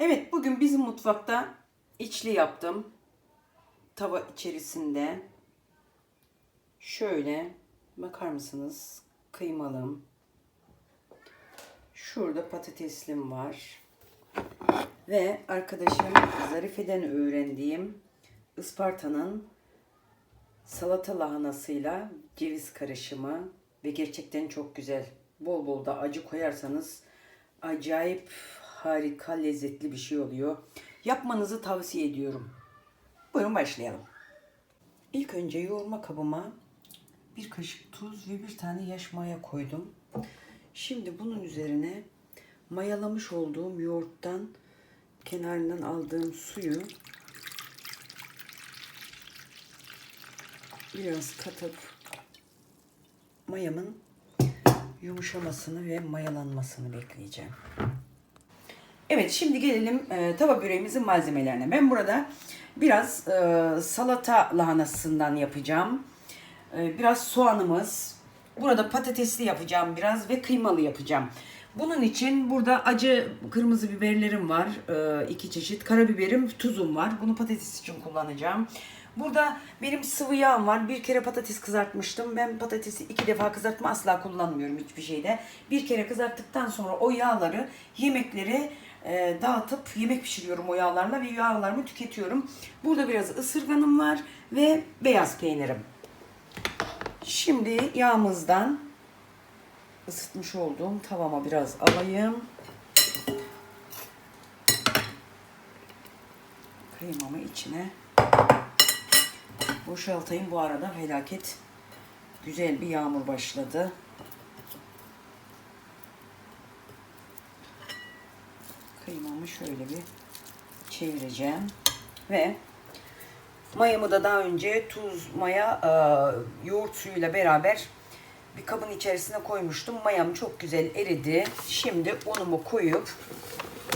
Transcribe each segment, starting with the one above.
Evet bugün bizim mutfakta içli yaptım. Tava içerisinde şöyle bakar mısınız? Kıymalım. Şurada patateslim var. Ve arkadaşım Zarife'den öğrendiğim Isparta'nın salata lahanasıyla ceviz karışımı ve gerçekten çok güzel. Bol bol da acı koyarsanız acayip harika lezzetli bir şey oluyor. Yapmanızı tavsiye ediyorum. Buyurun başlayalım. İlk önce yoğurma kabıma bir kaşık tuz ve bir tane yaş maya koydum. Şimdi bunun üzerine mayalamış olduğum yoğurttan kenarından aldığım suyu biraz katıp mayamın yumuşamasını ve mayalanmasını bekleyeceğim. Evet şimdi gelelim e, tava böreğimizin malzemelerine. Ben burada biraz e, salata lahanasından yapacağım. E, biraz soğanımız. Burada patatesli yapacağım biraz ve kıymalı yapacağım. Bunun için burada acı kırmızı biberlerim var. E, iki çeşit. Karabiberim, tuzum var. Bunu patates için kullanacağım. Burada benim sıvı yağım var. Bir kere patates kızartmıştım. Ben patatesi iki defa kızartma asla kullanmıyorum hiçbir şeyde. Bir kere kızarttıktan sonra o yağları yemeklere e, dağıtıp yemek pişiriyorum o yağlarla ve yağlarımı tüketiyorum. Burada biraz ısırganım var ve beyaz peynirim. Şimdi yağımızdan ısıtmış olduğum tavama biraz alayım. Kıymamı içine boşaltayım. Bu arada felaket güzel bir yağmur başladı. Kıymamı şöyle bir çevireceğim. Ve mayamı da daha önce tuz, maya, e, yoğurt suyuyla beraber bir kabın içerisine koymuştum. Mayam çok güzel eridi. Şimdi unumu koyup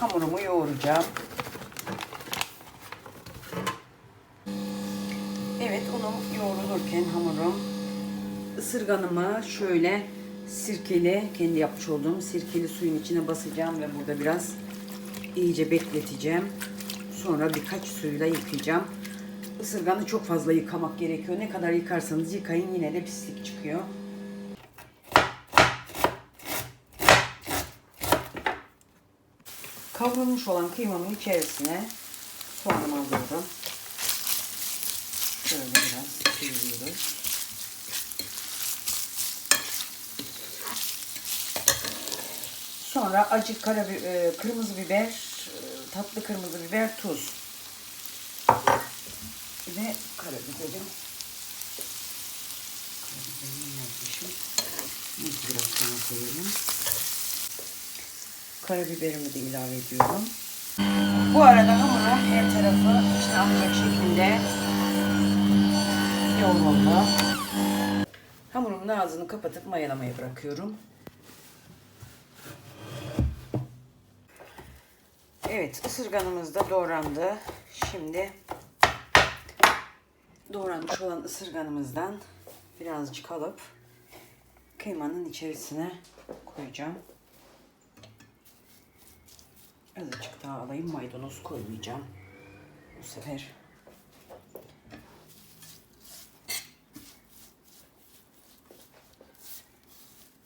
hamurumu yoğuracağım. Evet unum yoğrulurken hamurum ısırganımı şöyle sirkeli kendi yapmış olduğum sirkeli suyun içine basacağım ve burada biraz iyice bekleteceğim. Sonra birkaç suyla yıkayacağım. Isırganı çok fazla yıkamak gerekiyor. Ne kadar yıkarsanız yıkayın yine de pislik çıkıyor. Kavrulmuş olan kıymamın içerisine soğanımı alıyorum. Şöyle biraz çeviriyoruz. Sonra acı karabi e, kırmızı biber, e, tatlı kırmızı biber, tuz ve karabiberim. Karabiberimi yazmışım. Neyse biraz sonra koyayım. Karabiberimi de ilave ediyorum. Bu arada hamurun her tarafı işlenecek şekilde yoğruldu. Hamurumun ağzını kapatıp mayalamaya bırakıyorum. Evet, ısırganımız da doğrandı. Şimdi doğranmış olan ısırganımızdan birazcık alıp kıymanın içerisine koyacağım. Azıcık daha alayım. Maydanoz koymayacağım. Bu sefer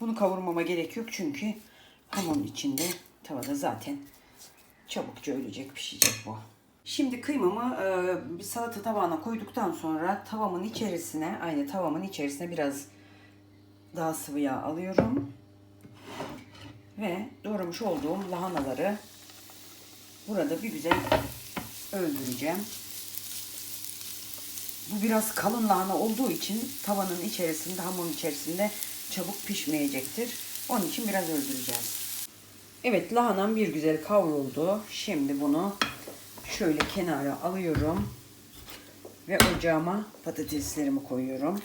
Bunu kavurmama gerek yok çünkü hamurun içinde tavada zaten çabukça ölecek pişecek bu. Şimdi kıymamı e, bir salata tabağına koyduktan sonra tavamın içerisine aynı tavamın içerisine biraz daha sıvı yağ alıyorum. Ve doğramış olduğum lahanaları burada bir güzel öldüreceğim. Bu biraz kalın lahana olduğu için tavanın içerisinde, hamurun içerisinde çabuk pişmeyecektir. Onun için biraz öldüreceğiz. Evet lahanam bir güzel kavruldu. Şimdi bunu şöyle kenara alıyorum. Ve ocağıma patateslerimi koyuyorum.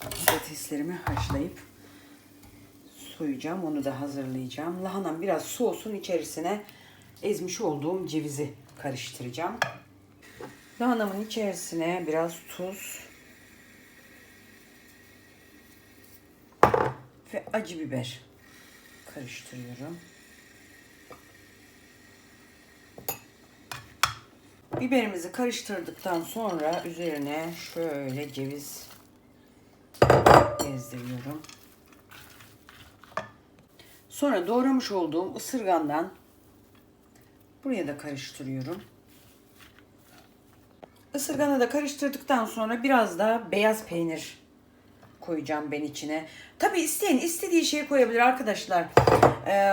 Patateslerimi haşlayıp soyacağım. Onu da hazırlayacağım. Lahanam biraz soğusun. içerisine ezmiş olduğum cevizi karıştıracağım. Lahanamın içerisine biraz tuz ve acı biber karıştırıyorum. Biberimizi karıştırdıktan sonra üzerine şöyle ceviz gezdiriyorum. Sonra doğramış olduğum ısırgandan buraya da karıştırıyorum. Isırganı da karıştırdıktan sonra biraz da beyaz peynir koyacağım ben içine. Tabi isteyen istediği şeyi koyabilir arkadaşlar. Ee,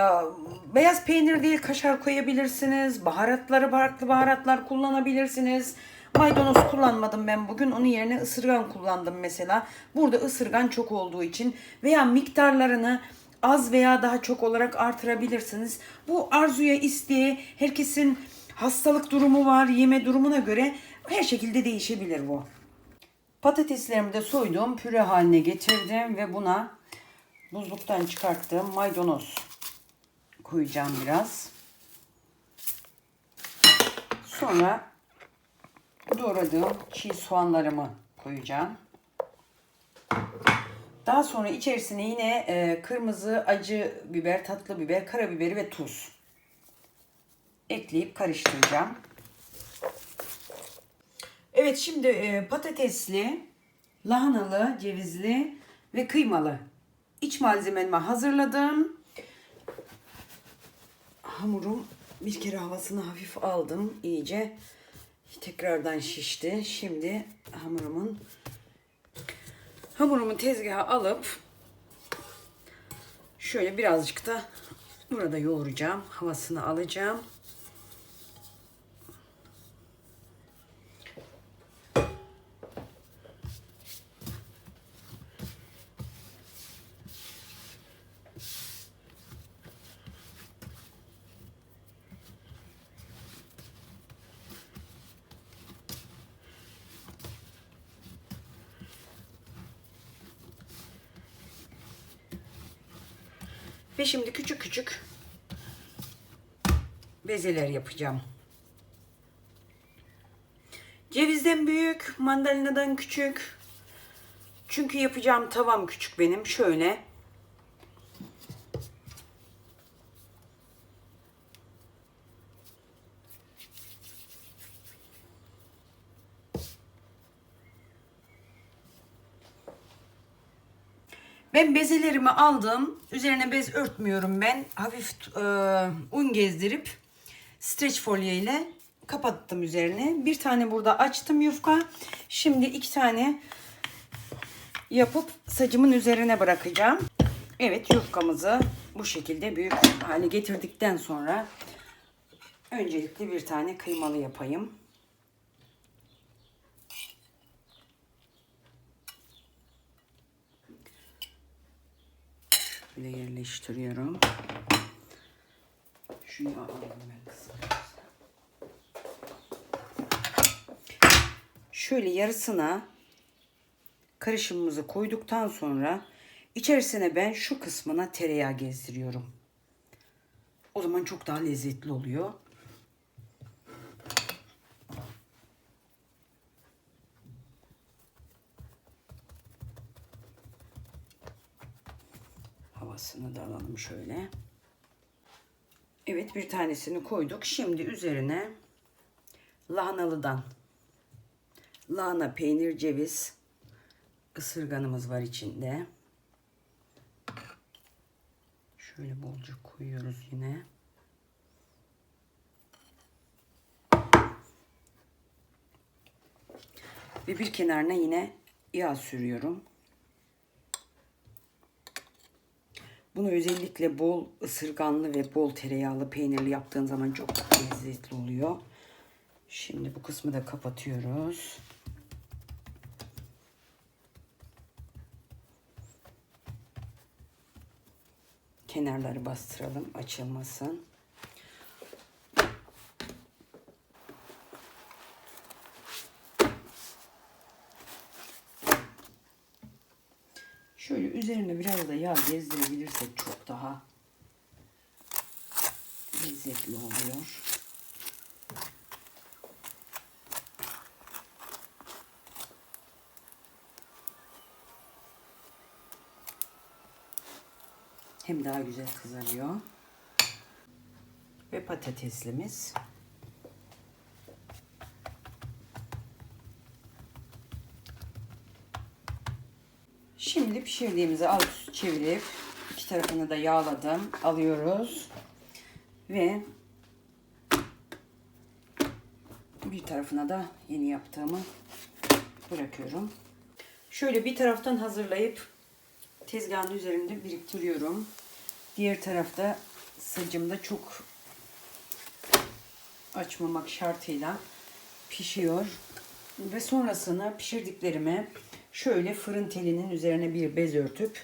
beyaz peynir değil kaşar koyabilirsiniz. Baharatları farklı baharatlar kullanabilirsiniz. Maydanoz kullanmadım ben bugün. Onun yerine ısırgan kullandım mesela. Burada ısırgan çok olduğu için veya miktarlarını az veya daha çok olarak artırabilirsiniz. Bu arzuya, isteğe, herkesin hastalık durumu var, yeme durumuna göre her şekilde değişebilir bu. Patateslerimi de soydum, püre haline getirdim ve buna buzluktan çıkarttığım maydanoz koyacağım biraz. Sonra doğradığım çiğ soğanlarımı koyacağım. Daha sonra içerisine yine e, kırmızı acı biber, tatlı biber, karabiberi ve tuz ekleyip karıştıracağım. Evet şimdi e, patatesli, lahanalı, cevizli ve kıymalı iç malzememi hazırladım. Hamurum bir kere havasını hafif aldım iyice. Tekrardan şişti. Şimdi hamurumun hamurumu tezgaha alıp şöyle birazcık da burada yoğuracağım. Havasını alacağım. Ve şimdi küçük küçük bezeler yapacağım. Cevizden büyük, mandalinadan küçük. Çünkü yapacağım tavam küçük benim. Şöyle. Ben bezelerimi aldım. Üzerine bez örtmüyorum ben. Hafif e, un gezdirip streç folyo ile kapattım üzerine. Bir tane burada açtım yufka. Şimdi iki tane yapıp sacımın üzerine bırakacağım. Evet yufkamızı bu şekilde büyük hale getirdikten sonra öncelikle bir tane kıymalı yapayım. Şöyle yerleştiriyorum. Şunu alalım ben. Şöyle yarısına karışımımızı koyduktan sonra içerisine ben şu kısmına tereyağı gezdiriyorum. O zaman çok daha lezzetli oluyor. Havasını da alalım şöyle. Evet bir tanesini koyduk. Şimdi üzerine lahanalıdan lahana, peynir, ceviz, ısırganımız var içinde. Şöyle bolca koyuyoruz yine. Ve bir kenarına yine yağ sürüyorum. Bunu özellikle bol ısırganlı ve bol tereyağlı peynirli yaptığın zaman çok lezzetli oluyor. Şimdi bu kısmı da kapatıyoruz. Kenarları bastıralım açılmasın. Şöyle üzerine biraz da yağ gezdirebilirsek çok daha lezzetli oluyor. Hem daha güzel kızarıyor. Ve patateslimiz. Pişirdiğimizi alt üst çevirip iki tarafını da yağladım. Alıyoruz. Ve bir tarafına da yeni yaptığımı bırakıyorum. Şöyle bir taraftan hazırlayıp tezgahın üzerinde biriktiriyorum. Diğer tarafta sacımda çok açmamak şartıyla pişiyor. Ve sonrasında pişirdiklerimi şöyle fırın telinin üzerine bir bez örtüp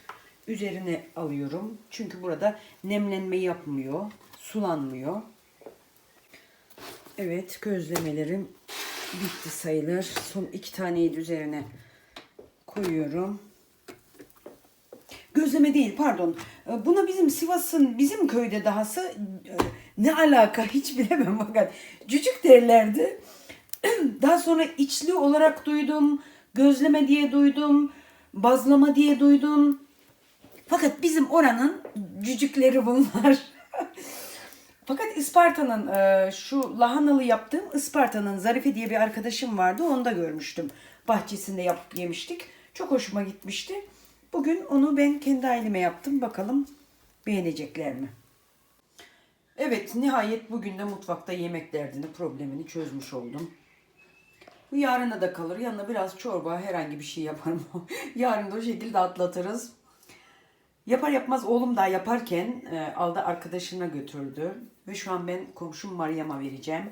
üzerine alıyorum. Çünkü burada nemlenme yapmıyor, sulanmıyor. Evet gözlemelerim bitti sayılır. Son iki taneyi de üzerine koyuyorum. Gözleme değil pardon. Ee, Buna bizim Sivas'ın bizim köyde dahası e, ne alaka hiç bilemem fakat cücük derlerdi. Daha sonra içli olarak duydum. Gözleme diye duydum. Bazlama diye duydum. Fakat bizim oranın cücükleri bunlar. Fakat Isparta'nın e, şu lahanalı yaptığım Isparta'nın Zarife diye bir arkadaşım vardı. Onu da görmüştüm. Bahçesinde yapıp yemiştik. Çok hoşuma gitmişti. Bugün onu ben kendi aileme yaptım. Bakalım beğenecekler mi? Evet nihayet bugün de mutfakta yemek derdini problemini çözmüş oldum. Bu yarına da kalır. Yanına biraz çorba herhangi bir şey yaparım. Yarın da o şekilde atlatırız. Yapar yapmaz oğlum daha yaparken e, aldı arkadaşına götürdü. Ve şu an ben komşum Meryem'e vereceğim.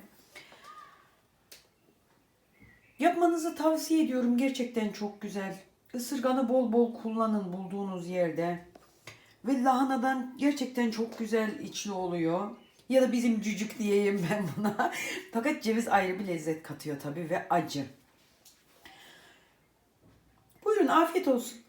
Yapmanızı tavsiye ediyorum. Gerçekten çok güzel. Isırganı bol bol kullanın bulduğunuz yerde. Ve lahanadan gerçekten çok güzel içli oluyor. Ya da bizim cücük diyeyim ben buna. Fakat ceviz ayrı bir lezzet katıyor tabii ve acı. Buyurun afiyet olsun.